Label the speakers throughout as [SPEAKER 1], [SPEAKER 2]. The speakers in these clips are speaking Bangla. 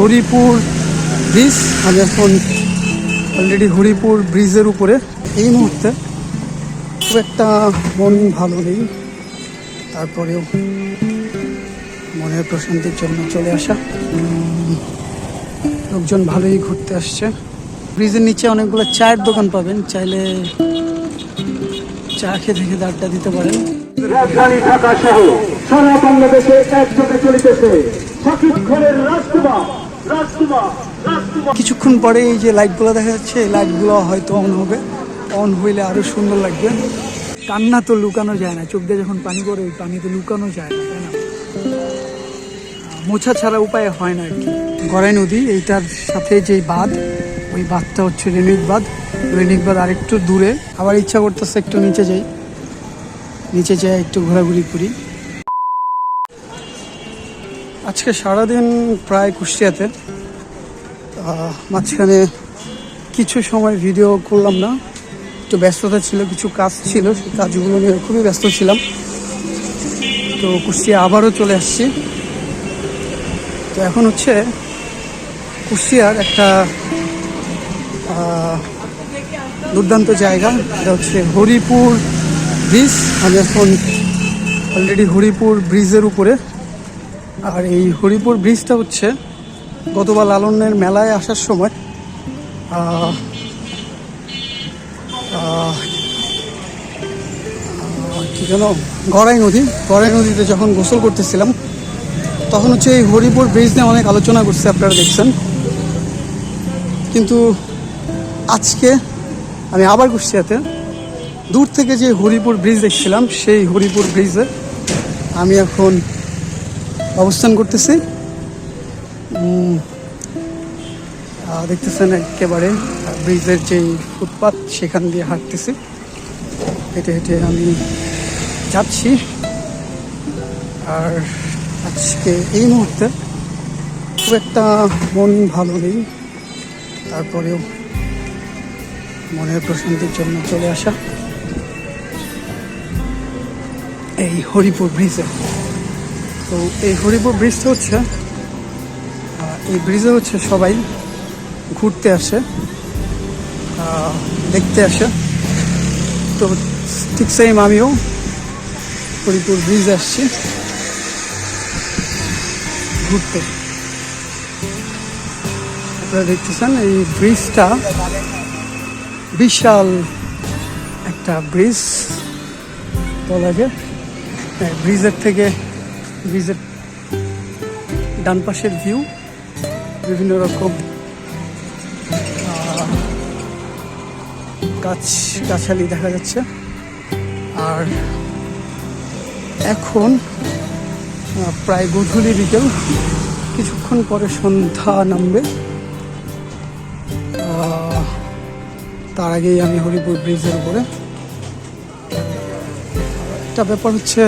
[SPEAKER 1] হরিপুর ব্রিজ আমি এখন অলরেডি হরিপুর ব্রিজের উপরে। এই মুহূর্তে খুব একটা মন ভালো নেই। তারপরেও মনের প্রশান্তির জন্য চলে আসা। লোকজন ভালোই ঘুরতে আসছে। ব্রিজের নিচে অনেকগুলো চায়ের দোকান পাবেন। চাইলে চা খেয়ে খেতে আড্ডা দিতে পারেন।
[SPEAKER 2] রাজধানী ঢাকা সহ সারা বাংলাদেশে চলিতেছে। সঠিক ঘরের
[SPEAKER 1] কিছুক্ষণ পরে এই যে লাইটগুলো দেখা যাচ্ছে, এই লাইটগুলো হয়তো অন হবে। অন হইলে আরও সুন্দর লাগবে। কান্না তো লুকানো যায় না। চোখ দিয়ে যখন পানি পড়ে, ওই পানিতে লুকানো যায় না, তাই না? মোছা ছাড়া উপায় হয় না আর কি। গড়াই নদী, এইটার সাথে যে বাঁধ, ওই বাঁধটা হচ্ছে রেনিক বাঁধ। রেনিক বাঁধ আরেকটু দূরে। আবার ইচ্ছা করতেছে একটু নিচে যাই। নিচে যাই, একটু ঘোরাঘুরি করি। আজকে সারাদিন প্রায় কুষ্টিয়াতে। মাঝখানে কিছু সময় ভিডিও করলাম না। একটু ব্যস্ততা ছিল, কিছু কাজ ছিল, সেই কাজগুলো নিয়ে খুবই ব্যস্ত ছিলাম। তো কুষ্টিয়া আবারও চলে আসছি। তো এখন হচ্ছে কুষ্টিয়ার একটা দুর্দান্ত জায়গা। এটা হচ্ছে হরিপুর ব্রিজ। আমি এখন অলরেডি হরিপুর ব্রিজের উপরে আর এই হরিপুর ব্রিজটা হচ্ছে গতবার লালনের মেলায় আসার সময় কি যেন, গড়াই নদী, গড়াই নদীতে যখন গোসল করতেছিলাম, তখন হচ্ছে এই হরিপুর ব্রিজ নিয়ে অনেক আলোচনা করছে আপনারা দেখছেন। কিন্তু আজকে আমি আবার ঘুরছি কুষ্টিয়াতে দূর থেকে যে হরিপুর ব্রিজ দেখছিলাম, সেই হরিপুর ব্রিজে আমি এখন অবস্থান করতেছি। দেখতেছেন একেবারে ব্রিজের যেই ফুটপাথ সেখান দিয়ে হাঁটতেছি। হেঁটে হেঁটে আমি যাচ্ছি। আর আজকে এই মুহূর্তে খুব একটা মন ভালো নেই। তারপরেও মনের প্রশান্তির জন্য চলে আসা এই হরিপুর ব্রিজে। তো এই হরিপুর ব্রিজটা হচ্ছে এই ব্রিজে হচ্ছে সবাই ঘুরতে আসে দেখতে আসে। তো ঠিক সেম আমিও হরিপুর ব্রিজ আসছি ঘুরতে। আপনারা দেখতেছেন এই ব্রিজটা বিশাল একটা ব্রিজ বলা যায়। হ্যাঁ, ব্রিজের থেকে ব্রিজের ডান পাশের ভিউ বিভিন্ন রকম গাছ, গাছালি দেখা যাচ্ছে। আর এখন প্রায় গধূলি বিকেল কিছুক্ষণ পরে সন্ধ্যা নামবে। তার আগেই আমি হরিপুর ব্রিজের উপরে। একটা ব্যাপার হচ্ছে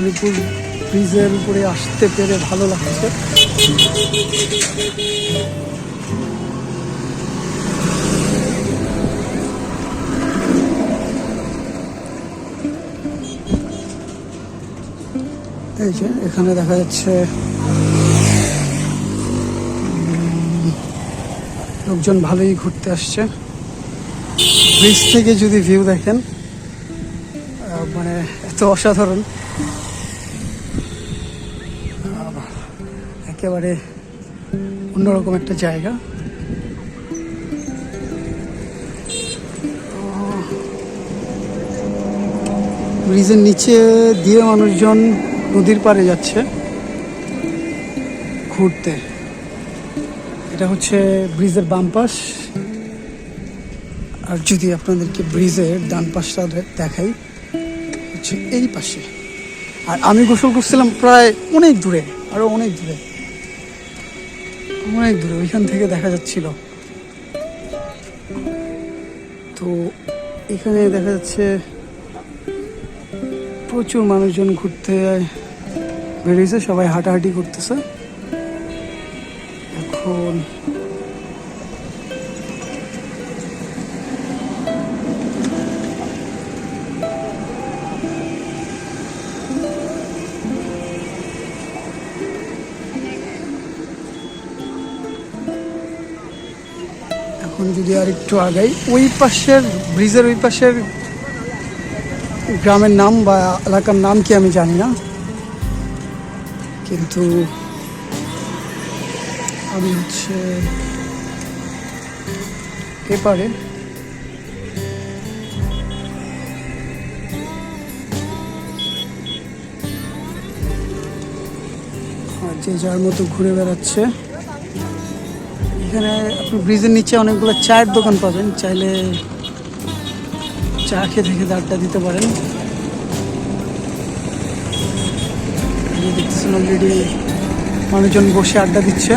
[SPEAKER 1] হরিপুর ব্রিজের উপরে আসতে পেরে ভালো লাগছে। এই যে, এখানে দেখা যাচ্ছে লোকজন ভালোই ঘুরতে আসছে। ব্রিজ থেকে যদি ভিউ দেখেন মানে এত অসাধারণ। একেবারে অন্যরকম একটা জায়গা। ব্রিজের নিচে দিয়ে মানুষজন নদীর পাড়ে যাচ্ছে ঘুরতে। এটা হচ্ছে ব্রিজের বাম পাশ। আর যদি আপনাদেরকে ব্রিজের ডান পাশটা দেখাই, হচ্ছে এই পাশে। আর আমি গোসল করছিলাম প্রায় অনেক দূরে আরও অনেক দূরে। অনেক দূরে, ওইখান থেকে দেখা যাচ্ছিল। তো এখানে দেখা যাচ্ছে প্রচুর মানুষজন ঘুরতে বেরিয়েছে, সবাই হাঁটাহাঁটি করতেছে। এখন যদি আর একটু আগাই, ওই পাশের, ব্রিজের ওই পাশের গ্রামের নাম বা এলাকার নাম কি আমি জানি না। কিন্তু আমি হচ্ছে এপারে যে যার মতো ঘুরে বেড়াচ্ছে এখানে আপনি ব্রিজের নিচে অনেকগুলো চায়ের দোকান পাবেন। চাইলে চা খেয়ে খেতে আড্ডা দিতে পারেন। দেখতেছেন অলরেডি মানুষজন বসে আড্ডা দিচ্ছে।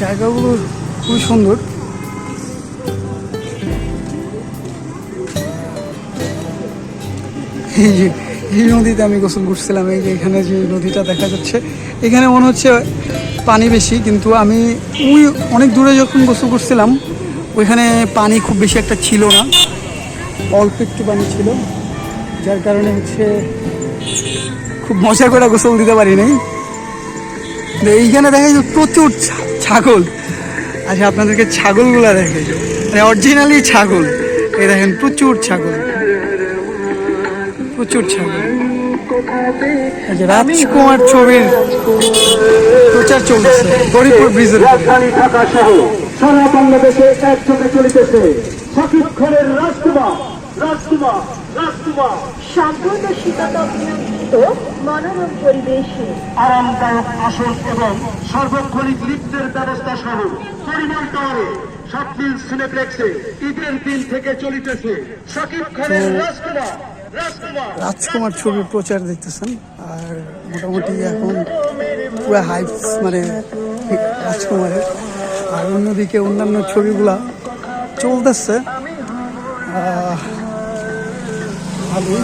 [SPEAKER 1] জায়গাগুলো খুবই সুন্দর। এই যে এই নদীতে আমি গোসল করছিলাম, এই যে এখানে যে নদীটা দেখা যাচ্ছে, এখানে মনে হচ্ছে পানি বেশি, কিন্তু আমি ওই অনেক দূরে যখন গোসল করছিলাম, ওইখানে পানি খুব বেশি একটা ছিল না, অল্প একটু পানি ছিল, যার কারণে হচ্ছে খুব মজা করে গোসল দিতে পারি নাই। এইখানে দেখা যায় প্রচুর ছাগল। আচ্ছা আপনাদেরকে ছাগলগুলা দেখে মানে অরিজিনালি ছাগল। এই দেখেন, প্রচুর ছাগল। প্রচুর ছাগল রাজকুমার ছবির প্রচার চলছে গরিপুর ব্রিজের উপরে।
[SPEAKER 2] রাজধানী ঢাকা সহ সারা বাংলাদেশে একযোগে চলিতেছে শাকিব খানের রাজকুমার রাজকুমার রাজকুমার।
[SPEAKER 3] সম্পূর্ণ শীততা মনোরম পরিবেশে।
[SPEAKER 2] আরামদায়ক আসন এবং সর্বক্ষণিক লিফটের ব্যবস্থা সহ পরিমল টাওয়ারে সাতমিল সিনেপ্লেক্সে ঈদের দিন থেকে চলিতেছে শাকিব খানের রাজকুমার। রাজকুমার
[SPEAKER 1] ছবির প্রচার দেখতেছেন, আর মোটামুটি এখন পুরো হাইপ মানে রাজকুমারের। আর অন্যদিকে অন্যান্য ছবিগুলা চলতেছে। ভালোই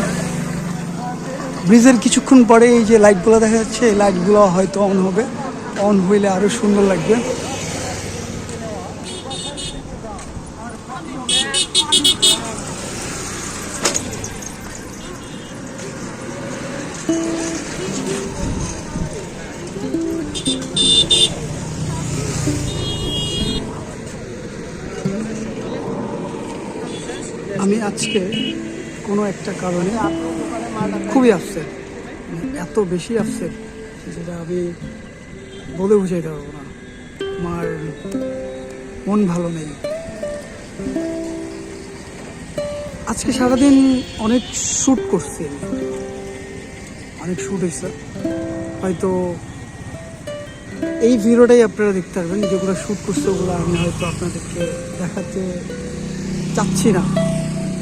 [SPEAKER 1] ব্রিজের কিছুক্ষণ পরে এই যে লাইটগুলো দেখা যাচ্ছে, এই লাইটগুলো হয়তো অন হবে। অন হইলে আরও সুন্দর লাগবে। আমি আজকে কোনো একটা কারণে খুবই আপসেট এত বেশি আপসেট যেটা আমি বলে বুঝাইতে পারব না। আমার মন ভালো নেই। আজকে সারাদিন অনেক শ্যুট করছি অনেক শ্যুট হয়েছে হয়তো এই ভিডিওটাই আপনারা দেখতে পারবেন, যেগুলো শ্যুট করছে ওগুলো আমি হয়তো আপনাদেরকে দেখাতে চাচ্ছি না।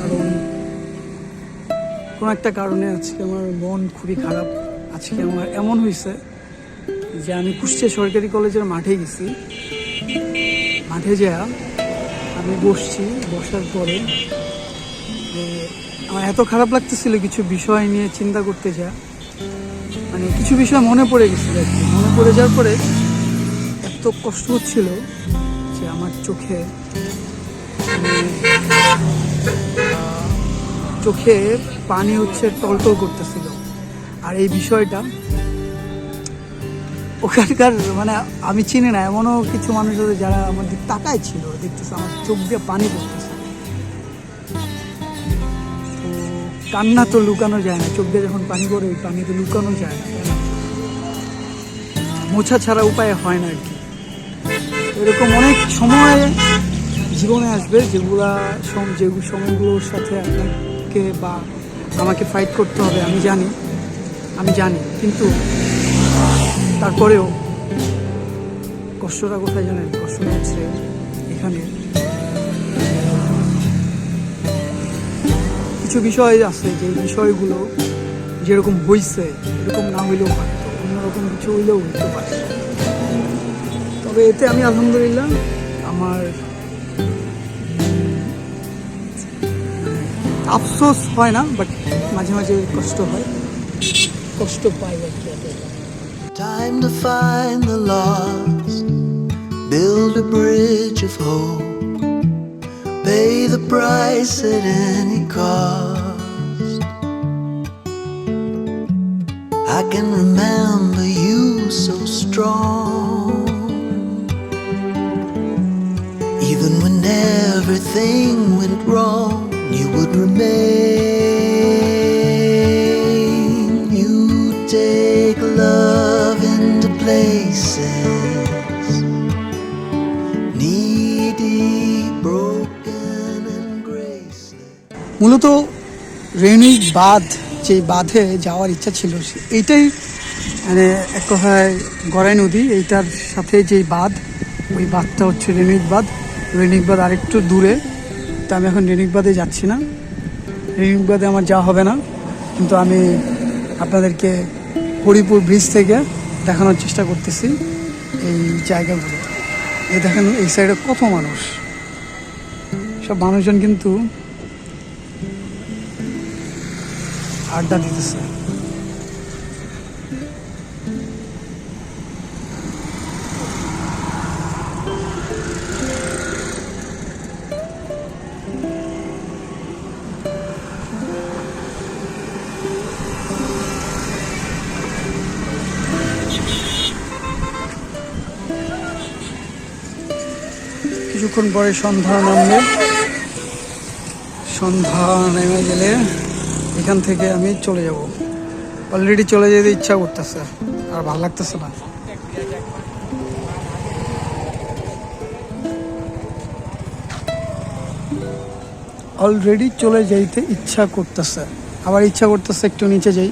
[SPEAKER 1] কারণ কোনো একটা কারণে আজকে আমার মন খুবই খারাপ। আজকে আমার এমন হয়েছে যে আমি কুষ্টিয়া সরকারি কলেজের মাঠে গেছি। মাঠে যাওয়া আমি বসছি, বসার পরে আমার এত খারাপ লাগতেছিল কিছু বিষয় নিয়ে চিন্তা করতে যা। মানে কিছু বিষয় মনে পড়ে গেছিল আর কি। মনে পড়ে যাওয়ার পরে এত কষ্ট হচ্ছিল যে আমার চোখে চোখে পানি হচ্ছে টলটল করতেছিল। আর এই বিষয়টা ওখানকার মানে আমি চিনি না, এমনও কিছু মানুষ আছে যারা আমার দিক তাকায় ছিল, দেখতেছে আমার চোখ দিয়ে পানি পড়তেছে। কান্না তো লুকানো যায় না, চোখ দিয়ে যখন পানি পড়ে, ওই পানি তো লুকানো যায় না। মোছা ছাড়া উপায় হয় না আর কি। এরকম অনেক সময় জীবনে আসবে যেগুলা সম- যে সময়গুলোর সাথে আপনাকে বা আমাকে ফাইট করতে হবে, আমি জানি আমি জানি। কিন্তু তারপরেও কষ্টটা কোথায় জানেন? কষ্টটা হচ্ছে এখানে। কিছু বিষয় আছে যে বিষয়গুলো যেরকম হইছে, এরকম না হইলেও পারতো অন্যরকম কিছু হইলেও হইতে পারে। তবে এতে আমি আলহামদুলিল্লাহ আমার আফসোস হয় না বাট মাঝে মাঝে কষ্ট হয় কষ্ট পাই আর কি এতটা।
[SPEAKER 4] Time to find the lost, build a bridge of hope. pay the price at any cost. I can remember you so strong. Even when everything went wrong, remain. You take love into places needy, broken, and graceless.
[SPEAKER 1] মূলত রেণিক বাঁধ যে বাঁধে যাওয়ার ইচ্ছা ছিল এইটাই মানে এক কথায় গড়াই নদী এইটার সাথে যে বাঁধ ওই বাঁধটা হচ্ছে রেণিক বাঁধ রেণিক বাঁধ আরেকটু দূরে তা আমি এখন রেণিক বাঁধে যাচ্ছি না বাঁধে আমার যাওয়া হবে না। কিন্তু আমি আপনাদেরকে হরিপুর ব্রিজ থেকে দেখানোর চেষ্টা করতেছি এই জায়গাগুলো। এই দেখেন, এই সাইডে কত মানুষ। সব মানুষজন কিন্তু আড্ডা দিতেছে। কিছুক্ষণ পরে সন্ধ্যা নামবে। সন্ধ্যা নেমে গেলে এখান থেকে আমি চলে যাব। অলরেডি চলে যেতে ইচ্ছা করতেছে, আর ভালো লাগতেছে না। অলরেডি চলে যাইতে ইচ্ছা করতেছে। আবার ইচ্ছা করতেছে একটু নিচে যাই।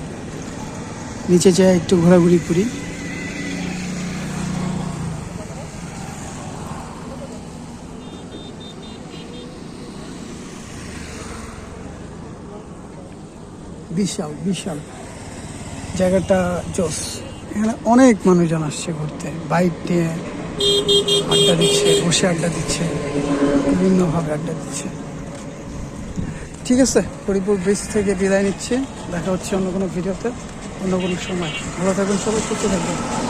[SPEAKER 1] নিচে যাই, একটু ঘোরাঘুরি করি। বিশাল বিশাল জায়গাটা জোস। এখানে অনেক মানুষজন আসছে ঘুরতে। বাইক নিয়ে আড্ডা দিচ্ছে, বসে আড্ডা দিচ্ছে, বিভিন্নভাবে আড্ডা দিচ্ছে। ঠিক আছে হরিপুর ব্রিজ থেকে বিদায় নিচ্ছে। দেখা হচ্ছে অন্য কোনো ভিডিওতে, অন্য কোনো সময়। ভালো থাকুন সবাই, সুস্থ থাকবেন